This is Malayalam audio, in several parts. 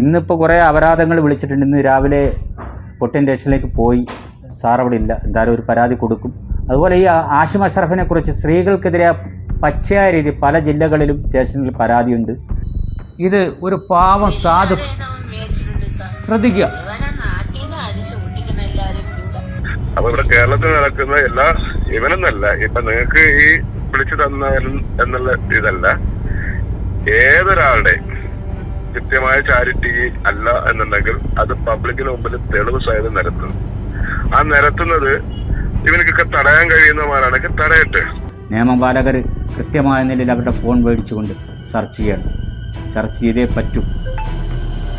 ഇന്നിപ്പോൾ കുറേ അപരാധങ്ങൾ വിളിച്ചിട്ടുണ്ട്. ഇന്ന് രാവിലെ പൊട്ടിയൻ സ്റ്റേഷനിലേക്ക് പോയി. സാർ അവിടെ ഇല്ല. എന്തായാലും ഒരു പരാതി കൊടുക്കും. അതുപോലെ ഈ ആഷിം അഷ്റഫിനെ കുറിച്ച് സ്ത്രീകൾക്കെതിരെ പച്ചയായ രീതി പല ജില്ലകളിലും സ്റ്റേഷനിൽ പരാതിയുണ്ട്. ഇത് ഒരു പാവം സാധു ശ്രദ്ധിക്കുക. അപ്പൊ ഇവിടെ കേരളത്തിൽ നടക്കുന്ന എല്ലാ ഇവനൊന്നല്ല. ഇപ്പൊ നിങ്ങൾക്ക് ഈ വിളിച്ചു തന്ന എന്നുള്ള ഇതല്ല. ഏതൊരാളുടെ കൃത്യമായ ചാരിറ്റി അല്ല എന്നുണ്ടെങ്കിൽ അത് പബ്ലിക്കിന് മുമ്പിൽ തെളിവ് സഹിതം നിരത്തും ആ നിരത്തുന്നത് ഇവനക്കൊക്കെ തടയാൻ കഴിയുന്നവരാണെങ്കിൽ തടയട്ടെ. നിയമപാലകർ കൃത്യമായ നിലയിൽ അവരുടെ ഫോൺ മേടിച്ചുകൊണ്ട് സെർച്ച് ചെയ്യണം. സെർച്ച് ചെയ്തേ പറ്റൂ.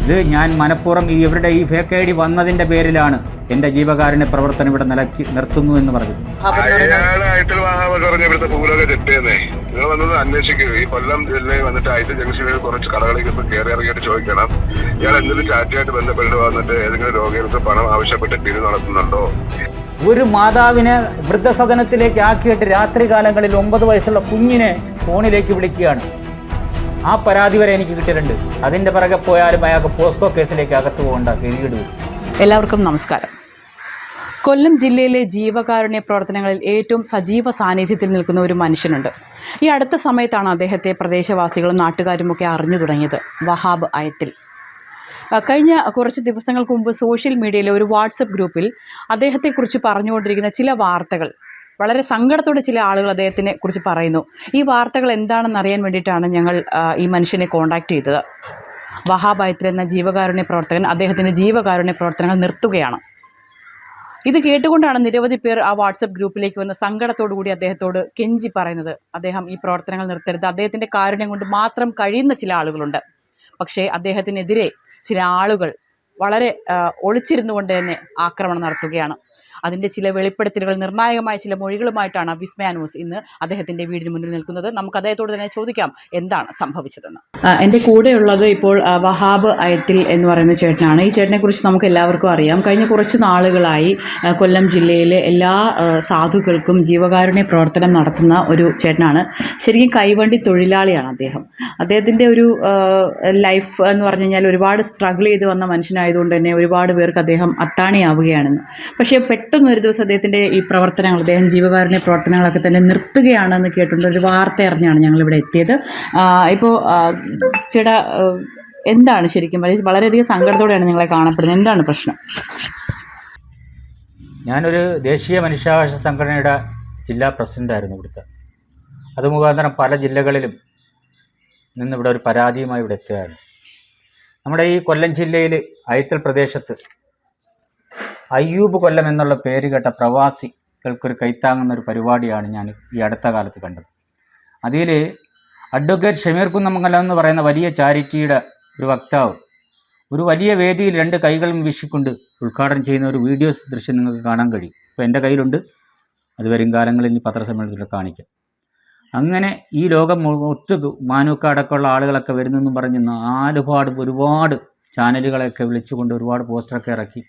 ഇത് ഞാൻ മനഃപൂർവം ഇവരുടെ ഈ ഫേക്ക് ഐ ഡി വന്നതിന്റെ പേരിലാണ് എന്റെ ജീവകാരുണ്യ പ്രവർത്തനം ഇവിടെ നിലക്കി നിർത്തുന്നു എന്ന് പറഞ്ഞു. അയാളായിട്ട് വാഹാവ കുറഞ്ഞ ഇവിടുത്തെ പൂലൊക്കെ ചെട്ടിയെന്നേ നിങ്ങൾ വന്നത് അന്വേഷിക്കുക ഈ കൊല്ലം ജില്ലയിൽ വന്നിട്ട് ഐറ്റ് ജംഗ്ഷനിൽ കുറച്ച് കടകളിലേക്ക് ഇപ്പൊ കയറി ഇറങ്ങിയിട്ട് ചോദിക്കണം. ഇയാൾ എന്തെങ്കിലും ചാറ്റിയായിട്ട് ബന്ധപ്പെട്ട് വന്നിട്ട് ഏതെങ്കിലും രോഗികൾക്ക് പണം ആവശ്യപ്പെട്ട് പിരി നടത്തുന്നുണ്ടോ? ഒരു മാതാവിനെ വൃദ്ധസദനത്തിലേക്ക് ആക്കിയിട്ട് രാത്രി കാലങ്ങളിൽ ഒമ്പത് വയസ്സുള്ള കുഞ്ഞിനെ ഫോണിലേക്ക് വിളിക്കുകയാണ്. ആ പരാതി വരെ എനിക്ക് കിട്ടിയിട്ടുണ്ട്. അതിന്റെ പിറകെ പോയാലും അയാൾക്ക് പോസ്കോ കേസിലേക്ക് അകത്ത് പോകേണ്ട ഗതികേട് എല്ലാവർക്കും നമസ്കാരം. കൊല്ലം ജില്ലയിലെ ജീവകാരുണ്യ പ്രവർത്തനങ്ങളിൽ ഏറ്റവും സജീവ സാന്നിധ്യത്തിൽ നിൽക്കുന്ന ഒരു മനുഷ്യനുണ്ട്. ഈ അടുത്ത സമയത്താണ് അദ്ദേഹത്തെ പ്രദേശവാസികളും നാട്ടുകാരും ഒക്കെ അറിഞ്ഞു തുടങ്ങിയത്. വഹാബ് അയത്തിൽ. കഴിഞ്ഞ കുറച്ച് ദിവസങ്ങൾക്ക് മുമ്പ് സോഷ്യൽ മീഡിയയിലെ ഒരു വാട്സപ്പ് ഗ്രൂപ്പിൽ അദ്ദേഹത്തെക്കുറിച്ച് പറഞ്ഞുകൊണ്ടിരിക്കുന്ന ചില വാർത്തകൾ വളരെ സങ്കടത്തോടെ ചില ആളുകൾ അദ്ദേഹത്തിനെ കുറിച്ച് പറയുന്നു. ഈ വാർത്തകൾ എന്താണെന്ന് അറിയാൻ വേണ്ടിയിട്ടാണ് ഞങ്ങൾ ഈ മനുഷ്യനെ കോൺടാക്റ്റ് ചെയ്തത്. വഹാബ് അയത്തിൽ എന്ന ജീവകാരുണ്യ പ്രവർത്തകൻ അദ്ദേഹത്തിന്റെ ജീവകാരുണ്യ പ്രവർത്തനങ്ങൾ നിർത്തുകയാണ്. ഇത് കേട്ടുകൊണ്ടാണ് നിരവധി പേർ ആ വാട്സപ്പ് ഗ്രൂപ്പിലേക്ക് വന്ന് സങ്കടത്തോടു കൂടി അദ്ദേഹത്തോട് കെഞ്ചി പറയുന്നത്. അദ്ദേഹം ഈ പ്രവർത്തനങ്ങൾ നിർത്തരുത്. അദ്ദേഹത്തിന്റെ കാരുണ്യം കൊണ്ട് മാത്രം കഴിയുന്ന ചില ആളുകളുണ്ട്. പക്ഷേ അദ്ദേഹത്തിനെതിരെ ചില ആളുകൾ വളരെ ഒളിച്ചിരുന്നുകൊണ്ട് ഒളിച്ചിരുന്നു കൊണ്ട് തന്നെ ആക്രമണം നടത്തുകയാണ്. അതിന്റെ ചില വെളിപ്പെടുത്തലുകൾ നിർണായകമായ ചില മൊഴികളുമായിട്ടാണ് വിസ്മയ ന്യൂസ് ഇന്ന് അദ്ദേഹത്തിന്റെ വീടിന് മുന്നിൽ നിൽക്കുന്നത്. നമുക്ക് അദ്ദേഹത്തോട് തന്നെ ചോദിക്കാം എന്താണ് സംഭവിച്ചതെന്ന്. എന്റെ കൂടെയുള്ളത് ഇപ്പോൾ വഹാബ് അയത്തിൽ എന്ന് പറയുന്ന ചേട്ടനാണ്. ഈ ചേട്ടനെ കുറിച്ച് നമുക്ക് എല്ലാവർക്കും അറിയാം. കഴിഞ്ഞ കുറച്ച് നാളുകളായി കൊല്ലം ജില്ലയിലെ എല്ലാ സാധുക്കൾക്കും ജീവകാരുണ്യ പ്രവർത്തനം നടത്തുന്ന ഒരു ചേട്ടനാണ്. ശരിക്കും കൈവണ്ടി തൊഴിലാളിയാണ് അദ്ദേഹം. അദ്ദേഹത്തിന്റെ ഒരു ലൈഫ് എന്ന് പറഞ്ഞു കഴിഞ്ഞാൽ ഒരുപാട് സ്ട്രഗിൾ ചെയ്ത് വന്ന മനുഷ്യനായതുകൊണ്ട് തന്നെ ഒരുപാട് പേർക്ക് അദ്ദേഹം അത്താണിയാവുകയാണെന്ന്. പക്ഷേ ഒരു ദിവസം അദ്ദേഹത്തിന്റെ ഈ പ്രവർത്തനങ്ങൾ അദ്ദേഹം ജീവകാരുണ്യ പ്രവർത്തനങ്ങളൊക്കെ തന്നെ നിർത്തുകയാണെന്ന് കേട്ടുണ്ട് ഒരു വാർത്ത അറിഞ്ഞാണ് ഞങ്ങളിവിടെ എത്തിയത്. ഇപ്പോൾ ചേട്ടാ എന്താണ് ശരിക്കും? വളരെയധികം സങ്കടത്തോടെയാണ് നിങ്ങളെ കാണപ്പെടുന്നത്. എന്താണ് പ്രശ്നം? ഞാനൊരു ദേശീയ മനുഷ്യാവകാശ സംഘടനയുടെ ജില്ലാ പ്രസിഡന്റായിരുന്നു ഇവിടുത്തെ. അത് മുഖാന്തരം പല ജില്ലകളിലും നിന്നിവിടെ ഒരു പരാതിയുമായി ഇവിടെ എത്തുകയാണ്. നമ്മുടെ ഈ കൊല്ലം ജില്ലയിൽ അയത്തൽ പ്രദേശത്ത് അയ്യൂബ് കൊല്ലം എന്നുള്ള പേര് കേട്ട പ്രവാസികൾക്കൊരു കൈത്താങ്ങുന്ന ഒരു പരിപാടിയാണ് ഞാൻ ഈ അടുത്ത കാലത്ത് കണ്ടത്. അതിൽ അഡ്വക്കേറ്റ് ഷമീർ കുന്നമംഗലം എന്ന് പറയുന്ന വലിയ ചാരിറ്റിയുടെ ഒരു വക്താവ് ഒരു വലിയ വേദിയിൽ രണ്ട് കൈകളും വീശിക്കൊണ്ട് ഉദ്ഘാടനം ചെയ്യുന്ന ഒരു വീഡിയോസ് ദൃശ്യം നിങ്ങൾക്ക് കാണാൻ കഴിയും. ഇപ്പോൾ എന്റെ കയ്യിലുണ്ട്. അത് വരും കാലങ്ങളിൽ ഇനി പത്രസമ്മേളനത്തിൽ കാണിക്കാം. അങ്ങനെ ഈ ലോകം ഒറ്റ മാനൂക്ക അടക്കമുള്ള ആളുകളൊക്കെ വരുന്നെന്നും പറഞ്ഞ് നാലുപാട് ഒരുപാട് ചാനലുകളെയൊക്കെ വിളിച്ചുകൊണ്ട് ഒരുപാട് പോസ്റ്ററൊക്കെ ഇറക്കി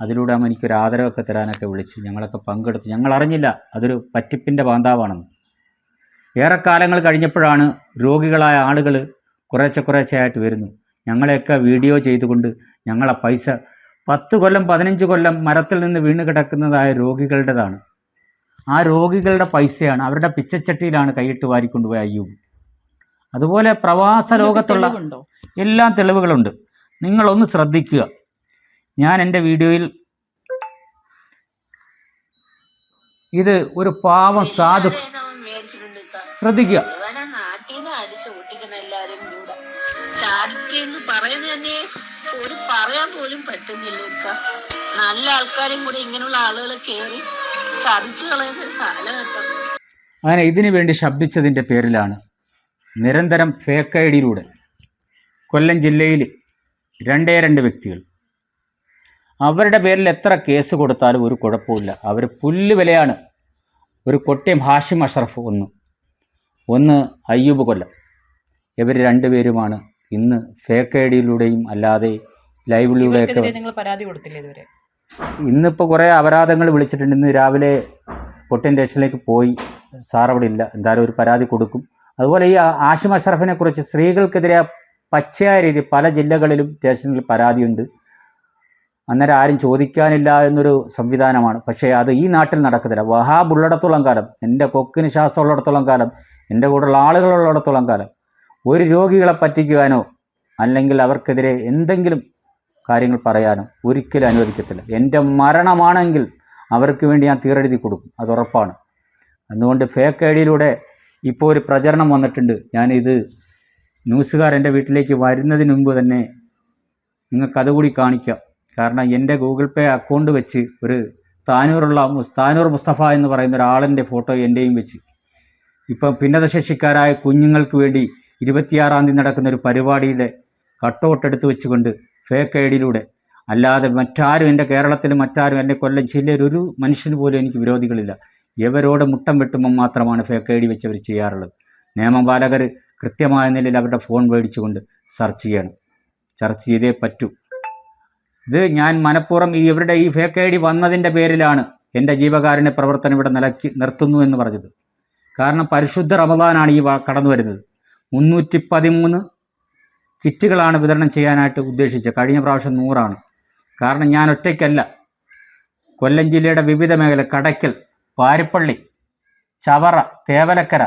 അതിലൂടെ അവൻ എനിക്കൊരു ആദരവൊക്കെ തരാനൊക്കെ വിളിച്ചു ഞങ്ങളൊക്കെ പങ്കെടുത്തു ഞങ്ങൾ അറിഞ്ഞില്ല അതൊരു പറ്റിപ്പിന്റെ ഏറെ ഏറെക്കാലങ്ങൾ കഴിഞ്ഞപ്പോഴാണ് രോഗികളായ ആളുകൾ കുറേശ്ശെ കുറേശ്ശെയായിട്ട് വരുന്നു. ഞങ്ങളെയൊക്കെ വീഡിയോ ചെയ്തുകൊണ്ട് ഞങ്ങളെ പൈസ പത്ത് കൊല്ലം പതിനഞ്ച് കൊല്ലം മരത്തിൽ നിന്ന് വീണ് കിടക്കുന്നതായ രോഗികളുടേതാണ്. ആ രോഗികളുടെ പൈസയാണ് അവരുടെ പിച്ചച്ചട്ടിയിലാണ് കൈയിട്ട് വാരിക്കൊണ്ടുപോയ അയ്യൂബ്. അതുപോലെ പ്രവാസ രോഗത്തുള്ള എല്ലാം തെളിവുകളുണ്ട്. നിങ്ങളൊന്ന് ശ്രദ്ധിക്കുക. ഞാൻ എന്റെ വീഡിയോയിൽ ഇത് ഒരു പാവം സാധു ശ്രദ്ധിക്കുക. ഒരു പറയാൻ പോലും പറ്റുന്നില്ല നല്ല ആൾക്കാരും കൂടി ഇങ്ങനെയുള്ള ആളുകൾ കേറി ചതിച്ചു കളയുന്ന ഒരു കാലഘട്ടം. അങ്ങനെ ഇതിനു വേണ്ടി ശബ്ദിച്ചതിന്റെ പേരിലാണ് നിരന്തരം ഫേക്ക് ഐ ഡിയിലൂടെ കൊല്ലം ജില്ലയിൽ രണ്ടേ രണ്ട് വ്യക്തികൾ അവരുടെ പേരിൽ എത്ര കേസ് കൊടുത്താലും ഒരു കുഴപ്പമില്ല അവർ പുല്ല് വിലയാണ് ഒരു കൊട്ടിയം ഹാഷിം അഷറഫ് ഒന്ന്. ഒന്ന് അയ്യൂബ് കൊല്ലം. ഇവർ രണ്ടുപേരുമാണ് ഇന്ന് ഫേക്ക് ഐ ഡിയിലൂടെയും അല്ലാതെ ലൈവിലൂടെയൊക്കെ ഇന്നിപ്പോൾ കുറേ അപരാധങ്ങൾ വിളിച്ചിട്ടുണ്ട്. ഇന്ന് രാവിലെ കൊട്ടിയം സ്റ്റേഷനിലേക്ക് പോയി. സാറവിടെ അവിടെ ഇല്ല. എന്തായാലും ഒരു പരാതി കൊടുക്കും. അതുപോലെ ഈ ആഷിം അഷറഫിനെ കുറിച്ച് സ്ത്രീകൾക്കെതിരെ പച്ചയായ രീതി പല ജില്ലകളിലും സ്റ്റേഷനിൽ പരാതിയുണ്ട്. അന്നേരം ആരും ചോദിക്കാനില്ല എന്നൊരു സംവിധാനമാണ്. പക്ഷേ അത് ഈ നാട്ടിൽ നടക്കത്തില്ല. വഹാബ് ഉള്ളിടത്തോളം കാലം എന്റെ കൊക്കിന് ശ്വാസം ഉള്ളിടത്തോളം കാലം എന്റെ കൂടെയുള്ള ആളുകളുള്ളിടത്തോളം കാലം ഒരു രോഗികളെ പറ്റിക്കുവാനോ അല്ലെങ്കിൽ അവർക്കെതിരെ എന്തെങ്കിലും കാര്യങ്ങൾ പറയാനോ ഒരിക്കലും അനുവദിക്കത്തില്ല. എന്റെ മരണമാണെങ്കിൽ അവർക്ക് വേണ്ടി ഞാൻ തീരെഴുതി കൊടുക്കും. അത് ഉറപ്പാണ്. അതുകൊണ്ട് ഫേക്ക് ഐ ഡിയിലൂടെ ഇപ്പോൾ ഒരു പ്രചരണം വന്നിട്ടുണ്ട്. ഞാനിത് ന്യൂസുകാർ എന്റെ വീട്ടിലേക്ക് വരുന്നതിന് മുമ്പ് തന്നെ നിങ്ങൾക്ക് അതുകൂടി കാണിക്കാം. കാരണം എന്റെ ഗൂഗിൾ പേ അക്കൗണ്ട് വെച്ച് ഒരു താനൂറുള്ള താനൂർ മുസ്തഫ എന്ന് പറയുന്ന ഒരാളിന്റെ ഫോട്ടോ എന്റെയും വെച്ച്. ഇപ്പം ഭിന്നതശേഷിക്കാരായ കുഞ്ഞുങ്ങൾക്ക് വേണ്ടി ഇരുപത്തിയാറാം തീയതി നടക്കുന്ന ഒരു പരിപാടിയിലെ കട്ടൗട്ട് എടുത്ത് വെച്ചുകൊണ്ട് ഫേക്ക് ഐ ഡിയിലൂടെ അല്ലാതെ മറ്റാരും എന്റെ കേരളത്തിൽ മറ്റാരും എന്റെ കൊല്ലം ജില്ലയിൽ ഒരു മനുഷ്യന് പോലും എനിക്ക് വിരോധികളില്ല. ഇവരോട് മുട്ടം വെട്ടുമ്പം മാത്രമാണ് ഫേക്ക് ഐ ഡി വെച്ചവർ ചെയ്യാറുള്ളത്. നിയമപാലകർ കൃത്യമായ നിലയിൽ അവരുടെ ഫോൺ മേടിച്ചുകൊണ്ട് സെർച്ച് ചെയ്യണം. സെർച്ച് ചെയ്തേ പറ്റൂ. ഇത് ഞാൻ മനഃപൂർവം ഈ ഇവരുടെ ഈ ഫേക്ക് ഐ ഡി വന്നതിന്റെ പേരിലാണ് എന്റെ ജീവകാരുണ്യ പ്രവർത്തനം ഇവിടെ നിലക്കി നിർത്തുന്നു എന്ന് പറഞ്ഞത്. കാരണം പരിശുദ്ധ റമദാനാണ് ഈ കടന്നു വരുന്നത്. മുന്നൂറ്റി പതിമൂന്ന് കിറ്റുകളാണ് വിതരണം ചെയ്യാനായിട്ട് ഉദ്ദേശിച്ചത്. കഴിഞ്ഞ പ്രാവശ്യം നൂറാണ്. കാരണം ഞാൻ ഒറ്റയ്ക്കല്ല. കൊല്ലം ജില്ലയുടെ വിവിധ മേഖല കടയ്ക്കൽ പാരിപ്പള്ളി ചവറ തേവലക്കര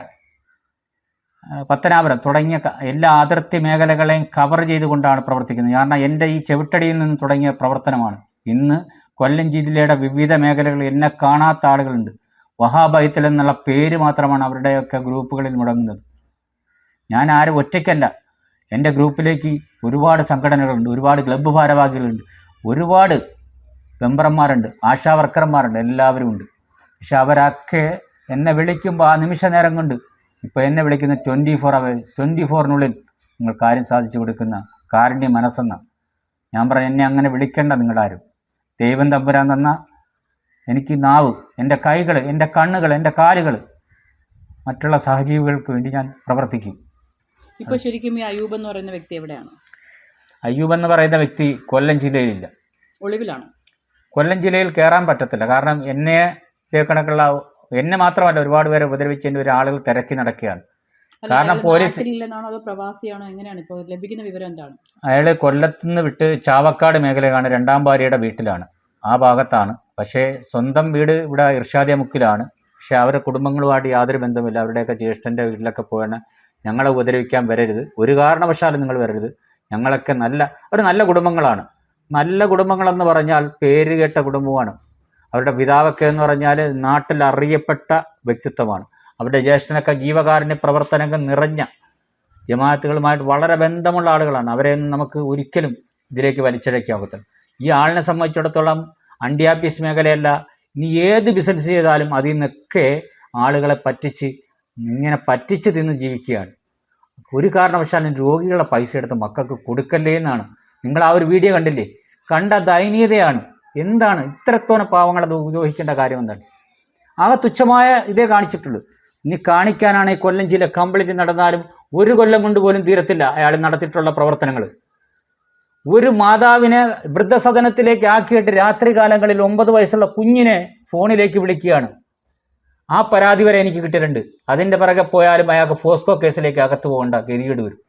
പത്തനാപുരം തുടങ്ങിയ എല്ലാ അതിർത്തി മേഖലകളെയും കവർ ചെയ്തുകൊണ്ടാണ് പ്രവർത്തിക്കുന്നത്. കാരണം എന്റെ ഈ ചെവിട്ടടിയിൽ നിന്ന് തുടങ്ങിയ പ്രവർത്തനമാണ്. ഇന്ന് കൊല്ലം ജില്ലയുടെ വിവിധ മേഖലകളിൽ എന്നെ കാണാത്ത ആളുകളുണ്ട്. വഹാബൈത്തൽ എന്നുള്ള പേര് മാത്രമാണ് അവരുടെയൊക്കെ ഗ്രൂപ്പുകളിൽ മുടങ്ങുന്നത്. ഞാൻ ആരും ഒറ്റയ്ക്കല്ല. എന്റെ ഗ്രൂപ്പിലേക്ക് ഒരുപാട് സംഘടനകളുണ്ട് ഒരുപാട് ക്ലബ്ബ് ഭാരവാഹികളുണ്ട് ഒരുപാട് മെമ്പർമാരുണ്ട് ആശാ വർക്കർമാരുണ്ട് എല്ലാവരും ഉണ്ട് പക്ഷെ അവരൊക്കെ എന്നെ വിളിക്കുമ്പോൾ ആ നിമിഷ നേരം കൊണ്ട് ഇപ്പോൾ എന്നെ വിളിക്കുന്ന ട്വന്റി ഫോർ അവർ ട്വന്റി ഫോറിനുള്ളിൽ നിങ്ങൾ കാര്യം സാധിച്ചു കൊടുക്കുന്ന കാരുണ്യ മനസ്സെന്ന. ഞാൻ പറഞ്ഞു എന്നെ അങ്ങനെ വിളിക്കേണ്ട നിങ്ങളാരും. ദൈവം തമ്പുരാൻ തന്ന എനിക്ക് നാവ് എന്റെ കൈകൾ എന്റെ കണ്ണുകൾ എന്റെ കാലുകൾ മറ്റുള്ള സഹജീവികൾക്ക് വേണ്ടി ഞാൻ പ്രവർത്തിക്കും. ഇപ്പോൾ ശരിക്കും ഈ അയ്യൂബ് എന്ന് പറയുന്ന വ്യക്തി എവിടെയാണ്? അയ്യൂബ് എന്ന് പറയുന്ന വ്യക്തി കൊല്ലം ജില്ലയിലില്ല. ഒളിവിലാണ്? കൊല്ലം ജില്ലയിൽ കയറാൻ പറ്റത്തില്ല. കാരണം എന്നെ ഇതേ കണക്കുള്ള എന്നെ മാത്രമല്ല ഒരുപാട് പേരെ ഉപദ്രവിച്ചതിന്റെ ഒരു ആളുകൾ തിരക്കി നടക്കുകയാണ്. കാരണം പോലീസ്- പ്രവാസിയാണോ? എങ്ങനെയാണ് ഇപ്പോൾ ലഭിക്കുന്ന വിവരം എന്താണ്? അയാൾ കൊല്ലത്തുനിന്ന് വിട്ട് ചാവക്കാട് മേഖലയാണ് രണ്ടാം ഭാര്യയുടെ വീട്ടിലാണ്. ആ ഭാഗത്താണ്. പക്ഷേ സ്വന്തം വീട് ഇവിടെ ഇർഷാദിയ മുക്കിലാണ്. പക്ഷേ അവരുടെ കുടുംബങ്ങളുമായിട്ട് യാതൊരു ബന്ധമില്ല അവരുടെയൊക്കെ ജ്യേഷ്ഠന്റെ വീട്ടിലൊക്കെ പോയാണ്. ഞങ്ങളെ ഉപദ്രവിക്കാൻ വരരുത്. ഒരു കാരണവശാലും നിങ്ങൾ വരരുത്. ഞങ്ങളൊക്കെ നല്ല അവർ നല്ല കുടുംബങ്ങളാണ്. നല്ല കുടുംബങ്ങളെന്ന് പറഞ്ഞാൽ പേര് കേട്ട കുടുംബമാണ് അവരുടെ പിതാവൊക്കെ എന്ന് പറഞ്ഞാൽ നാട്ടിൽ അറിയപ്പെട്ട വ്യക്തിത്വമാണ്. അവരുടെ ജ്യേഷ്ഠനൊക്കെ ജീവകാരുണ്യ പ്രവർത്തനങ്ങൾ നിറഞ്ഞ ജമാഅത്തുകളുമായിട്ട് വളരെ ബന്ധമുള്ള ആളുകളാണ്. അവരെ നമുക്ക് ഒരിക്കലും ഇതിലേക്ക് വലിച്ചഴയ്ക്കാൻ പറ്റില്ല ഈ ആളിനെ സംബന്ധിച്ചിടത്തോളം അണ്ടിയാപ്പീസ് മേഖലയല്ല ഇനി ഏത് ബിസിനസ് ചെയ്താലും അതിൽ നിന്നൊക്കെ ആളുകളെ പറ്റിച്ച് ഇങ്ങനെ പറ്റിച്ച് തിന്ന് ജീവിക്കുകയാണ്. ഒരു കാരണവശാലും രോഗികളുടെ പൈസ എടുത്ത് മക്കൾക്ക് കൊടുക്കല്ലേ എന്നാണ്. നിങ്ങൾ ആ ഒരു വീഡിയോ കണ്ടില്ലേ? കണ്ട ദയനീയതയാണ്. എന്താണ് ഇത്രത്തോനെ പാവങ്ങളെ ഉപയോഗിക്കേണ്ട കാര്യം എന്താണ്? ആകെ തുച്ഛമായ ഇതേ കാണിച്ചിട്ടുള്ളൂ. ഇനി കാണിക്കാനാണ് ഈ കൊല്ലം ജില്ല കംപ്ലീറ്റ് നടന്നാലും ഒരു കൊല്ലം കൊണ്ട് പോലും തീരത്തില്ല അയാൾ നടത്തിയിട്ടുള്ള പ്രവർത്തനങ്ങൾ ഒരു മാതാവിനെ വൃദ്ധസദനത്തിലേക്ക് ആക്കിയിട്ട് രാത്രി കാലങ്ങളിൽ ഒമ്പത് വയസ്സുള്ള കുഞ്ഞിനെ ഫോണിലേക്ക് വിളിക്കുകയാണ്. ആ പരാതി വരെ എനിക്ക് കിട്ടിയിട്ടുണ്ട്. അതിന്റെ പിറകെ പോയാലും അയാൾക്ക് ഫോസ്കോ കേസിലേക്ക് അകത്ത് പോകേണ്ട ഗതികേട് വരും.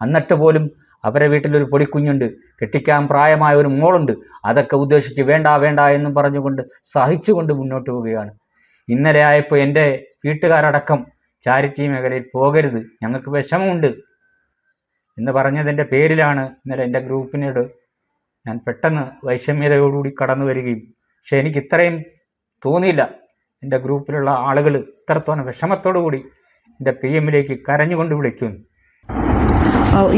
എന്നിട്ട് പോലും അവരെ വീട്ടിലൊരു പൊടിക്കുഞ്ഞുണ്ട്. കെട്ടിക്കാൻ പ്രായമായ ഒരു മോളുണ്ട്. അതൊക്കെ ഉദ്ദേശിച്ച് വേണ്ട വേണ്ട എന്നും പറഞ്ഞുകൊണ്ട് സഹിച്ചുകൊണ്ട് മുന്നോട്ട് പോവുകയാണ്. ഇന്നലെ ആയപ്പോൾ എന്റെ വീട്ടുകാരടക്കം ചാരിറ്റി മേഖലയിൽ പോകരുത്. ഞങ്ങൾക്ക് വിഷമമുണ്ട് എന്ന് പറഞ്ഞതിന്റെ പേരിലാണ് ഇന്നലെ എന്റെ ഗ്രൂപ്പിനോട് ഞാൻ പെട്ടെന്ന് വൈഷമ്യതയോടുകൂടി കടന്നു വരികയും പക്ഷേ എനിക്ക് ഇത്രയും തോന്നിയില്ല. എന്റെ ഗ്രൂപ്പിലുള്ള ആളുകൾ ഇത്രത്തോളം വിഷമത്തോടു കൂടി എന്റെ പി എമ്മിലേക്ക് കരഞ്ഞുകൊണ്ട് വിളിക്കുന്നു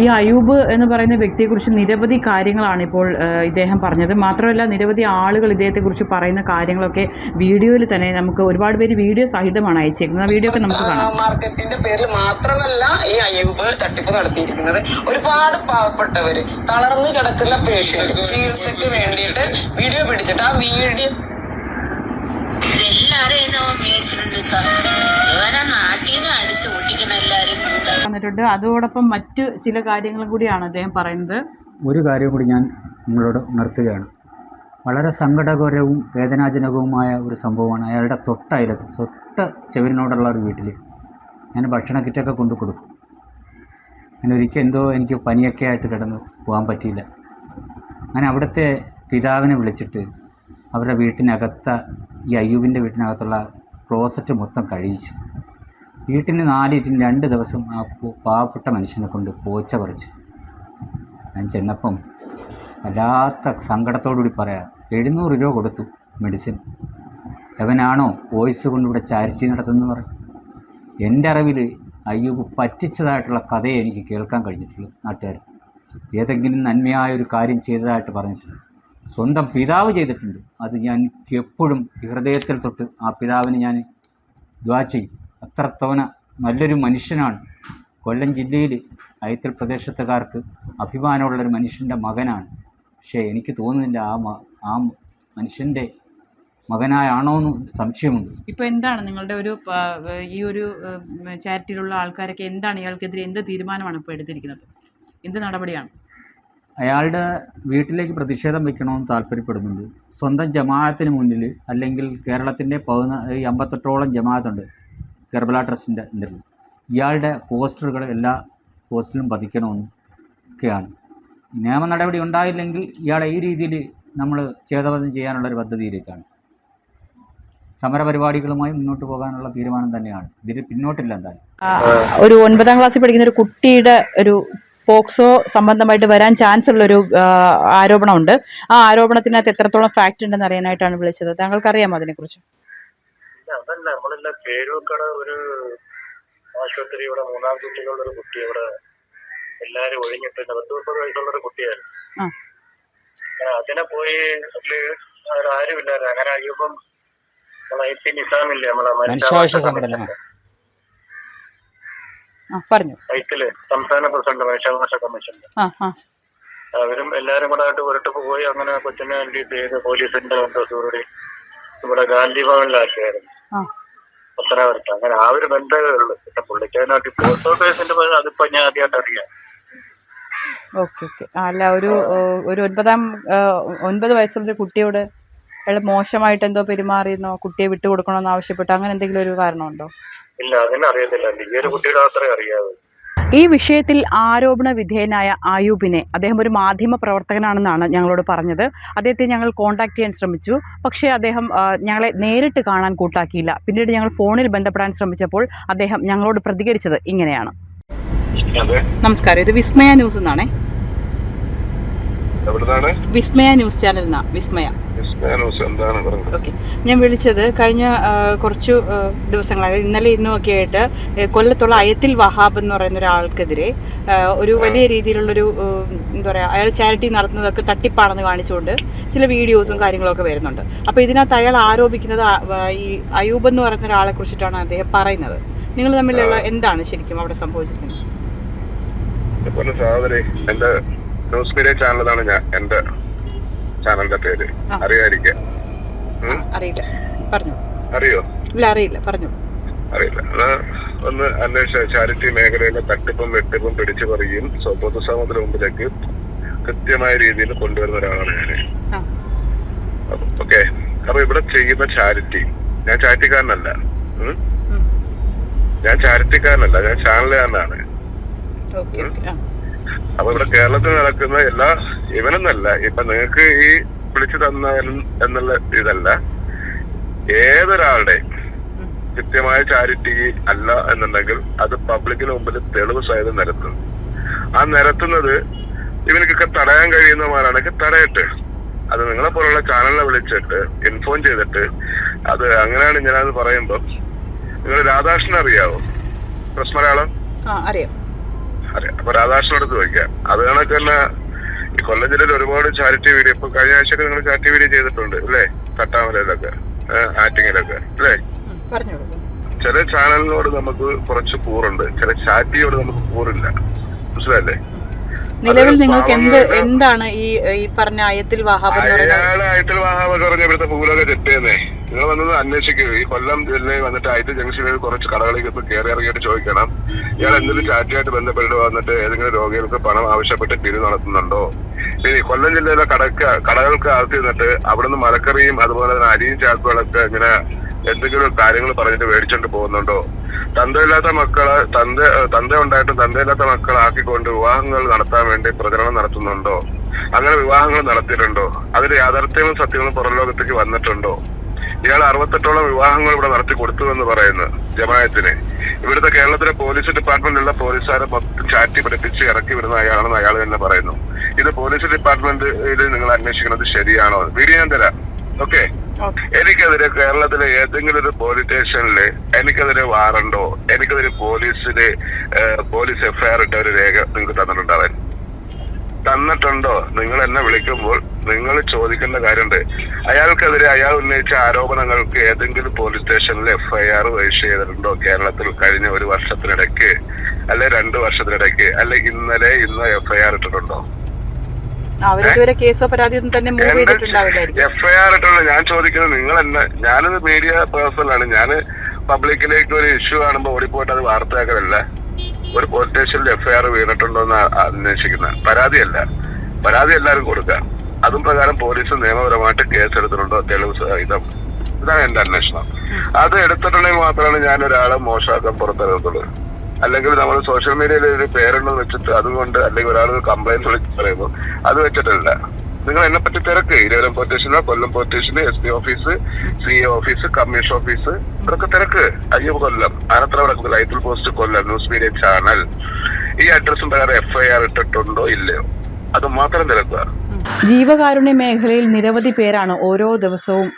ഈ അയൂബ് എന്ന് പറയുന്ന വ്യക്തിയെക്കുറിച്ച് നിരവധി കാര്യങ്ങളാണ് ഇപ്പോൾ ഇദ്ദേഹം പറഞ്ഞത്. മാത്രമല്ല നിരവധി ആളുകൾ ഇദ്ദേഹത്തെക്കുറിച്ച് പറയുന്ന കാര്യങ്ങളൊക്കെ വീഡിയോയിൽ തന്നെ നമുക്ക് ഒരുപാട് പേര് വീഡിയോ സഹിതമാണ് അയച്ചേക്കുന്നത്. ആ വീഡിയോ ഒക്കെ നമുക്ക് കാണാം. മാർക്കറ്റിന്റെ പേരിൽ മാത്രമല്ല ഈ അയ്യൂബ് തട്ടിപ്പ് നടത്തിയിരിക്കുന്നത്. ഒരുപാട് പാവപ്പെട്ടവര് തളർന്നു കിടക്കുന്ന പേഷ്യന്റ് ചികിത്സയ്ക്ക് വേണ്ടിയിട്ട് വീഡിയോ പിടിച്ചിട്ട് ആ വീഡിയോ അടിച്ച് പൊട്ടിക്കണ എല്ലാരും വന്നിട്ടുണ്ട്. അതോടൊപ്പം മറ്റു ചില കാര്യങ്ങളും കൂടിയാണ് അദ്ദേഹം പറയുന്നത്. ഒരു കാര്യം കൂടി ഞാൻ നിങ്ങളോട് ഉണർത്തുകയാണ്. വളരെ സങ്കടകരവും വേദനാജനകവുമായ ഒരു സംഭവമാണ് അയാളുടെ തൊട്ടയലത്ത് തൊട്ട ചെവിനോടുള്ള ഒരു വീട്ടിൽ ഞാൻ ഭക്ഷണ കിറ്റൊക്കെ കൊണ്ടു കൊടുക്കും. ഞാൻ ഒരിക്കൽ എന്തോ എനിക്ക് പനിയൊക്കെ ആയിട്ട് കിടന്ന് പോകാൻ പറ്റിയില്ല. ഞാൻ അവിടുത്തെ പിതാവിനെ വിളിച്ചിട്ട് അവരുടെ വീട്ടിനകത്ത ഈ അയ്യൂബിന്റെ വീട്ടിനകത്തുള്ള ക്ലോസറ്റ് മൊത്തം കഴിയിച്ചു വീട്ടിന് നാലിറ്റിന് രണ്ട് ദിവസം ആ പാവപ്പെട്ട മനുഷ്യനെ കൊണ്ട് പോച്ച പറിച്ചു. ഞാൻ ചെന്നപ്പം വല്ലാത്ത സങ്കടത്തോടുകൂടി പറയാം എഴുന്നൂറ് രൂപ കൊടുത്തു മെഡിസിൻ. എവനാണോ വോയിസ് കൊണ്ട് ഇവിടെ ചാരിറ്റി നടത്തുന്നത് പറഞ്ഞു എന്റെ അറിവിൽ അയ്യൂബ് പറ്റിച്ചതായിട്ടുള്ള കഥയെ എനിക്ക് കേൾക്കാൻ കഴിഞ്ഞിട്ടുള്ളൂ നാട്ടുകാർ ഏതെങ്കിലും നന്മയായ ഒരു കാര്യം ചെയ്തതായിട്ട് പറഞ്ഞിട്ടുണ്ട്? സ്വന്തം പിതാവ് ചെയ്തിട്ടുണ്ട്. അത് ഞാൻ എപ്പോഴും ഹൃദയത്തിൽ തൊട്ട് ആ പിതാവിന് ഞാൻ ദ്വാ ചെയ്യും. അത്രത്തോന നല്ലൊരു മനുഷ്യനാണ്. കൊല്ലം ജില്ലയിൽ അയത്തിൽ പ്രദേശത്തുകാർക്ക് അഭിമാനമുള്ളൊരു മനുഷ്യന്റെ മകനാണ്. പക്ഷേ എനിക്ക് തോന്നുന്നില്ല ആ ആ മനുഷ്യന്റെ മകനായാണോ എന്ന് സംശയമുണ്ട്. ഇപ്പോൾ എന്താണ് നിങ്ങളുടെ ഒരു ഈ ഒരു ചാരിറ്റിയിലുള്ള ആൾക്കാരൊക്കെ എന്താണ് ഇയാൾക്കെതിരെ എന്ത് തീരുമാനമാണ് ഇപ്പോൾ എടുത്തിരിക്കുന്നത്? എന്ത് നടപടിയാണ്? അയാളുടെ വീട്ടിലേക്ക് പ്രതിഷേധം വയ്ക്കണമെന്ന് താല്പര്യപ്പെടുന്നുണ്ട്. സ്വന്തം ജമാഅത്തിന് മുന്നിൽ അല്ലെങ്കിൽ കേരളത്തിന്റെ പതിനാ ഈ അമ്പത്തെട്ടോളം ജമാഅത്തുണ്ട് കേരള ട്രസ്റ്റിന്റെ ഇതിൽ ഇയാളുടെ പോസ്റ്ററുകൾ എല്ലാ പോസ്റ്റിലും പതിക്കണമെന്ന് ഒക്കെയാണ് നിയമ നടപടി ഉണ്ടായില്ലെങ്കിൽ ഇയാളെ ഈ രീതിയിൽ നമ്മൾ ഛേദവധം ചെയ്യാനുള്ള ഒരു പദ്ധതിയിലേക്കാണ്. സമരപരിപാടികളുമായി മുന്നോട്ട് പോകാനുള്ള തീരുമാനം തന്നെയാണ്. ഇതിൽ പിന്നോട്ടില്ല എന്തായാലും. ഒരു ഒൻപതാം ക്ലാസ്സിൽ പഠിക്കുന്ന ഒരു കുട്ടിയുടെ ഒരു പോക്സോ സംബന്ധമായിട്ട് വരാൻ ചാൻസ് ഉള്ളൊരു ഒരു ആരോപണമുണ്ട്. ആ ആരോപണത്തിനകത്ത് എത്രത്തോളം ഫാക്റ്റ് ഉണ്ടെന്ന് അറിയാനായിട്ടാണ് വിളിച്ചത്. താങ്കൾക്ക് അറിയാമോ അതിനെക്കുറിച്ച്? ഇല്ല, അതല്ല. നമ്മളെല്ലാം പേരൂക്കട ഒരു ആശുപത്രി ഇവിടെ മൂന്നാം കുട്ടികളുടെ ഒരു കുട്ടി ഇവിടെ എല്ലാരും ഒഴിഞ്ഞിട്ട് പത്ത് മുപ്പത് വയസ്സുള്ള ഒരു കുട്ടിയായിരുന്നു. ആ. അതിനെ പോയി അതിൽ അവിടെ ആരുമില്ലായിരുന്നു. അങ്ങനെ അയ്യപ്പം നമ്മളെ ഐ പി നിസാമില്ലേ നമ്മളെ മനുഷ്യാവകാശ സംഘടന. പറഞ്ഞു. സംസ്ഥാന പ്രസിഡന്റ് മനുഷ്യാവകാശ കമ്മീഷന്റെ അവരും എല്ലാരും കൂടെ ആയിട്ട് പുരട്ടപ്പ് പോയി അങ്ങനെ കൊച്ചിനെ വേണ്ടിയിട്ട് ചെയ്ത് പോലീസിന്റെ ബന്ധത്തോടുകൂടി ഇവിടെ ഗാന്ധി ഭവനിലാക്കിയായിരുന്നു. പത്തനാപുരത്ത് അങ്ങനെ ആ ഒരു ബന്ധമേ ഉള്ളൂ. പിന്നെ പുള്ളിക്കാരനായിട്ട് പോസ്റ്റ് ഓഫീസിന്റെ അതിപ്പോ ഞാൻ ആദ്യമായിട്ട് അറിയാം. Okay okay. അല്ല ഒരു ഒരു ഒൻപതാം ഒൻപത് വയസ്സുള്ളൊരു കുട്ടിയോട് അയാൾ മോശമായിട്ട് എന്തോ പെരുമാറിയെന്നോ കുട്ടിയെ വിട്ടു വിട്ടുകൊടുക്കണമെന്ന് ആവശ്യപ്പെട്ടോ അങ്ങനെ എന്തെങ്കിലും ഒരു കാരണമുണ്ടോ? ഇല്ല അതിനറിയത്തില്ല ഈ ഒരു കുട്ടിയുടെ മാത്രമേ അറിയാവൂ. ഈ വിഷയത്തിൽ ആരോപണ വിധേയനായ ആയൂബിനെ അദ്ദേഹം ഒരു മാധ്യമ പ്രവർത്തകനാണെന്നാണ് ഞങ്ങളോട് പറഞ്ഞത്. അദ്ദേഹത്തെ ഞങ്ങൾ കോൺടാക്ട് ചെയ്യാൻ ശ്രമിച്ചു. പക്ഷേ അദ്ദേഹം ഞങ്ങളെ നേരിട്ട് കാണാൻ കൂട്ടാക്കിയില്ല. പിന്നീട് ഞങ്ങൾ ഫോണിൽ ബന്ധപ്പെടാൻ ശ്രമിച്ചപ്പോൾ അദ്ദേഹം ഞങ്ങളോട് പ്രതികരിച്ചത് ഇങ്ങനെയാണ്. നമസ്കാരം. ഇത് വിസ്മയ ന്യൂസ് എന്നാണേ. വിസ്മയ ന്യൂസ് ചാനൽ എന്നാ വിസ്മയ. ഓക്കെ. ഞാൻ വിളിച്ചത് കഴിഞ്ഞ കുറച്ചു ദിവസങ്ങൾ അതായത് ഇന്നലെ ഇന്നും ഒക്കെ ആയിട്ട് കൊല്ലത്തുള്ള അയത്തിൽ വഹാബ് എന്ന് പറയുന്ന ഒരാൾക്കെതിരെ ഒരു വലിയ രീതിയിലുള്ളൊരു എന്താ പറയുക അയാൾ ചാരിറ്റി നടത്തുന്നതൊക്കെ തട്ടിപ്പാണെന്ന് കാണിച്ചുകൊണ്ട് ചില വീഡിയോസും കാര്യങ്ങളൊക്കെ വരുന്നുണ്ട്. അപ്പോൾ ഇതിനകത്ത് അയാൾ ആരോപിക്കുന്നത് ഈ അയൂബ് എന്ന് പറയുന്ന ഒരാളെ കുറിച്ചിട്ടാണ് അദ്ദേഹം പറയുന്നത്. നിങ്ങൾ തമ്മിലുള്ള എന്താണ് ശരിക്കും അവിടെ സംഭവിച്ചിരിക്കുന്നത്? ന്യൂസ് മീഡിയ ചാനലാണ് ഞാൻ എന്റെ ചാനലിന്റെ പേര്. അറിയാതിരിക്കാം. അറിയില്ല. പറഞ്ഞു. അറിയോ? ഇല്ല അറിയില്ല. പറഞ്ഞു. അറിയില്ല. ഒന്ന് അന്വേഷിച്ച ചാരിറ്റി മേഖലയിലെ തട്ടിപ്പും വെട്ടിപ്പും പിടിച്ചു പറയും. പൊതുസമൂഹത്തിന് മുമ്പിലേക്ക് കൃത്യമായ രീതിയിൽ കൊണ്ടുവരുന്ന ഒരാളാണ് ഞാൻ ഓക്കെ. അപ്പൊ ഇവിടെ ചെയ്യുന്ന ചാരിറ്റി ഞാൻ ചാരിറ്റിക്കാരനല്ല. ഞാൻ ചാരിറ്റിക്കാരനല്ല. ഞാൻ ചാനലുകാരനാണ്. അപ്പൊ ഇവിടെ കേരളത്തിൽ നടക്കുന്ന എല്ലാ ഇവനെന്നല്ല. ഇപ്പൊ നിങ്ങൾക്ക് ഈ വിളിച്ചു തന്ന എന്നുള്ള ഇതല്ല. ഏതൊരാളുടെ. കൃത്യമായ ചാരിറ്റി അല്ല എന്നുണ്ടെങ്കിൽ അത് പബ്ലിക്കിന് മുമ്പിൽ തെളിവ് സഹിതം നിരത്തും ആ നിരത്തുന്നത് ഇവനക്കൊക്കെ തടയാൻ കഴിയുന്നവരാണെങ്കിൽ തടയട്ടെ അത് നിങ്ങളെ പോലുള്ള ചാനലിനെ വിളിച്ചിട്ട് ഇൻഫോം ചെയ്തിട്ട് അത് അങ്ങനെയാണ് ഞാനത് പറയുമ്പോൾ നിങ്ങൾ രാധാകൃഷ്ണൻ അറിയാവോ? പ്രശ്നമലയാളം അറിയാം. അറിയാം അപ്പൊ എടുത്ത് ചോദിക്കാം. അത് കണക്കല്ല ഈ കൊല്ലം ജില്ലയിൽ ഒരുപാട് ചാരിറ്റി വീഡിയോ ഇപ്പൊ കഴിഞ്ഞ ആഴ്ചയൊക്കെ നിങ്ങൾ ചാരിറ്റി വീഡിയോ ചെയ്തിട്ടുണ്ട് അല്ലേ? തട്ടാമലയിലൊക്കെ ആറ്റിങ്ങിലൊക്കെ അല്ലേ? ചില ചാനലിനോട് നമുക്ക് കുറച്ച് കൂറുണ്ട് ചില ചാറ്റിയോട് നമുക്ക് കൂറില്ല. മനസ്സിലല്ലേ നിലവിൽ നിങ്ങൾക്ക് എന്ത് എന്താണ് ഈ ഈ പറഞ്ഞ അയത്തിൽ വഹാബ് അയാൾ അയത്തിൽ വാഹാവ പറഞ്ഞ ഇവിടുത്തെ ഭൂലോക ചെട്ടിയെന്നേ നിങ്ങൾ വന്നത് അന്വേഷിക്കുക ഈ കൊല്ലം ജില്ലയിൽ വന്നിട്ട് ആയിട്ട് ജംഗ്ഷനിൽ കുറച്ച് കടകളിലേക്ക് ഇപ്പൊ കയറി ഇറങ്ങിയിട്ട് ചോദിക്കണം. ഇയാൾ എന്തെങ്കിലും ചാറ്റിയായിട്ട് ബന്ധപ്പെട്ട് വന്നിട്ട് ഏതെങ്കിലും രോഗികൾക്ക് പണം ആവശ്യപ്പെട്ട് പിരി നടത്തുന്നുണ്ടോ? ഇനി കൊല്ലം ജില്ലയിലെ കടക്ക കടകൾക്ക് അകത്ത് നിന്നിട്ട് അവിടെ നിന്ന് മലക്കറിയും അതുപോലെ തന്നെ അരിയും ചാക്കുകളൊക്കെ ഇങ്ങനെ എന്തെങ്കിലും കാര്യങ്ങൾ പറഞ്ഞിട്ട് മേടിച്ചോണ്ട് പോകുന്നുണ്ടോ? തന്തയില്ലാത്ത മക്കളെ തന്ത തന്ത ഉണ്ടായിട്ടും തന്തയില്ലാത്ത മക്കളെ ആക്കിക്കൊണ്ട് വിവാഹങ്ങൾ നടത്താൻ വേണ്ടി പ്രചരണം നടത്തുന്നുണ്ടോ? അങ്ങനെ വിവാഹങ്ങൾ നടത്തിയിട്ടുണ്ടോ? അതിൽ യാഥാർത്ഥ്യങ്ങളും സത്യങ്ങളും പുറം ലോകത്തേക്ക് വന്നിട്ടുണ്ടോ? ഇയാൾ അറുപത്തെട്ടോളം വിവാഹങ്ങൾ ഇവിടെ നടത്തി കൊടുത്തു എന്ന് പറയുന്നു ജമായത്തിന്. ഇവിടുത്തെ കേരളത്തിലെ പോലീസ് ഡിപ്പാർട്ട്മെന്റിലുള്ള പോലീസുകാരെ മൊത്തം ചാറ്റി പഠിപ്പിച്ച് ഇറക്കി വിടുന്ന അയാളാണെന്ന് അയാൾ തന്നെ പറയുന്നു. ഇത് പോലീസ് ഡിപ്പാർട്ട്മെന്റിൽ നിങ്ങൾ അന്വേഷിക്കുന്നത് ശരിയാണോ? വീഡിയോ ഞാൻ തരാം ഓക്കെ. എനിക്കെതിരെ കേരളത്തിലെ ഏതെങ്കിലും ഒരു പോലീസ് സ്റ്റേഷനിൽ എനിക്കെതിരെ വാറണ്ടോ? എനിക്കെതിരെ പോലീസിന് പോലീസ് എഫ്ഐആർ ഇട്ട ഒരു രേഖ നിങ്ങൾക്ക് തന്നിട്ടുണ്ടാവാൻ തന്നിട്ടുണ്ടോ? നിങ്ങൾ എന്നെ വിളിക്കുമ്പോൾ നിങ്ങൾ ചോദിക്കേണ്ട കാര്യമുണ്ട്. അയാൾക്കെതിരെ അയാൾ ഉന്നയിച്ച ആരോപണങ്ങൾക്ക് ഏതെങ്കിലും പോലീസ് സ്റ്റേഷനിൽ എഫ്ഐആർ രജിസ്റ്റർ ചെയ്തിട്ടുണ്ടോ? കേരളത്തിൽ കഴിഞ്ഞ ഒരു വർഷത്തിനിടയ്ക്ക് അല്ലെ രണ്ടു വർഷത്തിനിടയ്ക്ക് അല്ലെ ഇന്നലെ ഇന്ന് എഫ്ഐആർ ഇട്ടിട്ടുണ്ടോ? അവരിതുവരെ കേസോ തന്നെ മൂവ് ചെയ്തിട്ടുണ്ടാവില്ലായിരിക്കും. എഫ്ഐആർ ഇട്ടുള്ള ഞാൻ ചോദിക്കുന്നത് നിങ്ങൾ എന്നെ ഞാനൊരു മീഡിയ പേഴ്സണാണ് ആണ്. ഞാൻ പബ്ലിക്കിലേക്ക് ഒരു ഇഷ്യൂ കാണുമ്പോൾ ഓടിപ്പോയിട്ട് അത് വാർത്തയാക്കലല്ല. ഒരു പോലീസ് സ്റ്റേഷനിൽ എഫ്ഐആർ വീണിട്ടുണ്ടോ എന്ന് അന്വേഷിക്കുന്ന പരാതിയല്ല. പരാതി എല്ലാവരും കൊടുക്കാം. അതും പ്രകാരം പോലീസ് നിയമപരമായിട്ട് കേസ് എടുത്തിട്ടുണ്ടോ തെളിവ് സഹിതം ഇതാണ് എന്റെ അന്വേഷണം. അത് എടുത്തിട്ടുണ്ടെങ്കിൽ മാത്രമാണ് ഞാൻ ഒരാളെ മോശമാക്കാൻ പുറത്തിറങ്ങത്തുള്ളൂ. അല്ലെങ്കിൽ നമ്മൾ സോഷ്യൽ മീഡിയയിൽ ഒരു പേരുണ്ടെന്ന് വെച്ചിട്ട് അതുകൊണ്ട് അല്ലെങ്കിൽ ഒരാൾ കംപ്ലൈന്റ് വിളിച്ച് പറയുമ്പോൾ അത് വെച്ചിട്ടല്ല. നിങ്ങൾ എന്നെ പറ്റി തിരക്ക്. ഇരുവരം സ്റ്റേഷനോ കൊല്ലം സ്റ്റേഷന് S P office C A office commission office ഇതൊക്കെ തിരക്ക്. അയ്യോ കൊല്ലം. ആനത്ര കിടക്കുന്നത് ലൈഫിൽ post Kollam news media channel ഈ അഡ്രസ്സും പ്രകാരം എഫ്ഐആർ ഇട്ടിട്ടുണ്ടോ ഇല്ലയോ? അത് മാത്രം തിരക്കുക ജീവകാരുണ്യ മേഖലയിൽ നിരവധി പേരാണ് ഓരോ ദിവസവും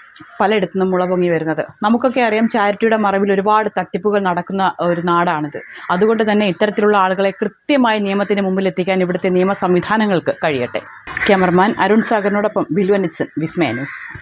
പലയിടത്തു നിന്നും മുളപൊങ്ങി വരുന്നത്. നമുക്കൊക്കെ അറിയാം ചാരിറ്റിയുടെ മറവിൽ ഒരുപാട് തട്ടിപ്പുകൾ നടക്കുന്ന ഒരു നാടാണിത്. അതുകൊണ്ട് തന്നെ ഇത്തരത്തിലുള്ള ആളുകളെ കൃത്യമായി നിയമത്തിന് മുമ്പിൽ എത്തിക്കാൻ ഇവിടുത്തെ നിയമ സംവിധാനങ്ങൾക്ക് കഴിയട്ടെ. ക്യാമറമാൻ അരുൺ സാഗറിനോടൊപ്പം ബിൽവനിറ്റ്സൺ വിസ്മയ ന്യൂസ്.